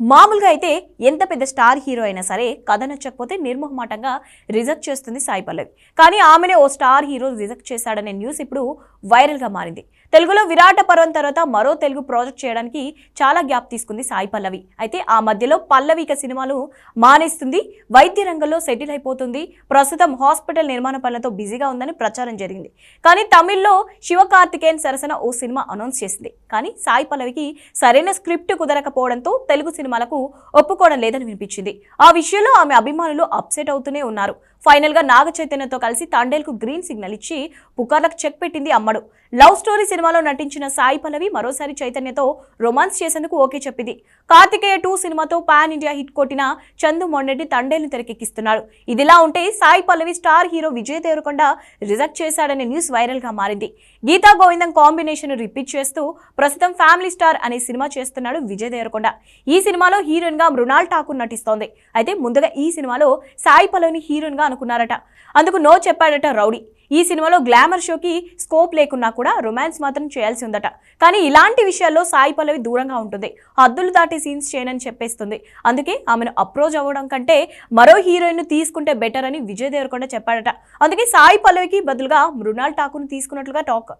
మామూలుగా అయితే ఎంత పెద్ద స్టార్ హీరో అయినా సరే కథ నచ్చకపోతే నిర్మోహమాటంగా రిజెక్ట్ చేస్తుంది సాయి పల్లవి. కానీ ఆమెనే ఓ స్టార్ హీరో రిజెక్ట్ చేశాడనే న్యూస్ ఇప్పుడు వైరల్గా మారింది. తెలుగులో విరాట పర్వం తర్వాత మరో తెలుగు ప్రాజెక్ట్ చేయడానికి చాలా గ్యాప్ తీసుకుంది సాయి పల్లవి. అయితే ఆ మధ్యలో పల్లవి ఇక సినిమాలు మానేస్తుంది వైద్య రంగంలో సెటిల్ అయిపోతుంది ప్రస్తుతం హాస్పిటల్ నిర్మాణ పనులతో బిజీగా ఉందని ప్రచారం జరిగింది. కానీ తమిళ్ళో శివకార్తికేయన్ సరసన ఓ సినిమా అనౌన్స్ చేసింది. కానీ సాయి పల్లవికి సరైన స్క్రిప్ట్ కుదరకపోవడంతో తెలుగు సినిమా సినిమాలకు ఒప్పుకోవడం లేదని వినిపించింది. ఆ విషయంలో ఆమె అభిమానులు అప్సెట్ అవుతూనే ఉన్నారు. ఫైనల్గా నాగ చైతన్యతో కలిసి తాండేల్కు గ్రీన్ సిగ్నల్ ఇచ్చి పుకార్లకు చెక్ పెట్టింది అమ్మడు. లవ్ స్టోరీ సినిమాలో నటించిన సాయి పల్లవి మరోసారి చైతన్యతో రొమాన్స్ చేసేందుకు ఓకే చెప్పింది. కార్తికేయ టూ సినిమాతో పాన్ ఇండియా హిట్ కొట్టిన చందు మొండెడ్డి తండేల్ని తెరకెక్కిస్తున్నాడు. ఇదిలా ఉంటే Sai Pallavi star hero Vijay Deverakonda reject చేశాడనే news వైరల్గా మారింది. గీతా గోవిందం కాంబినేషన్ రిపీట్ చేస్తూ ప్రస్తుతం ఫ్యామిలీ స్టార్ అనే సినిమా చేస్తున్నాడు విజయ్ దేవరకొండ. ఈ సినిమాలో హీరోయిన్గా మృణాల్ ఠాకూర్ నటిస్తోంది. అయితే ముందుగా ఈ సినిమాలో సాయి పల్లవిని హీరోయిన్గా అనుకున్నారట. అందుకు నో చెప్పాడట రౌడీ. ఈ సినిమాలో గ్లామర్ షోకి స్కోప్ లేకున్నా కూడా రొమాన్స్ మాత్రం చేయాల్సి ఉందట. కానీ ఇలాంటి విషయాల్లో సాయి పల్లవి దూరంగా ఉంటుంది. హద్దులు దాటి సీన్స్ చేయనని చెప్పేస్తుంది. అందుకే ఆమెను అప్రోచ్ అవ్వడం కంటే మరో హీరోయిన్ తీసుకుంటే బెటర్ అని విజయ్ దేవరకొండ చెప్పాడట. అందుకే సాయి పల్లవికి బదులుగా మృణాల్ ఠాకూర్ని తీసుకున్నట్లుగా టాక్.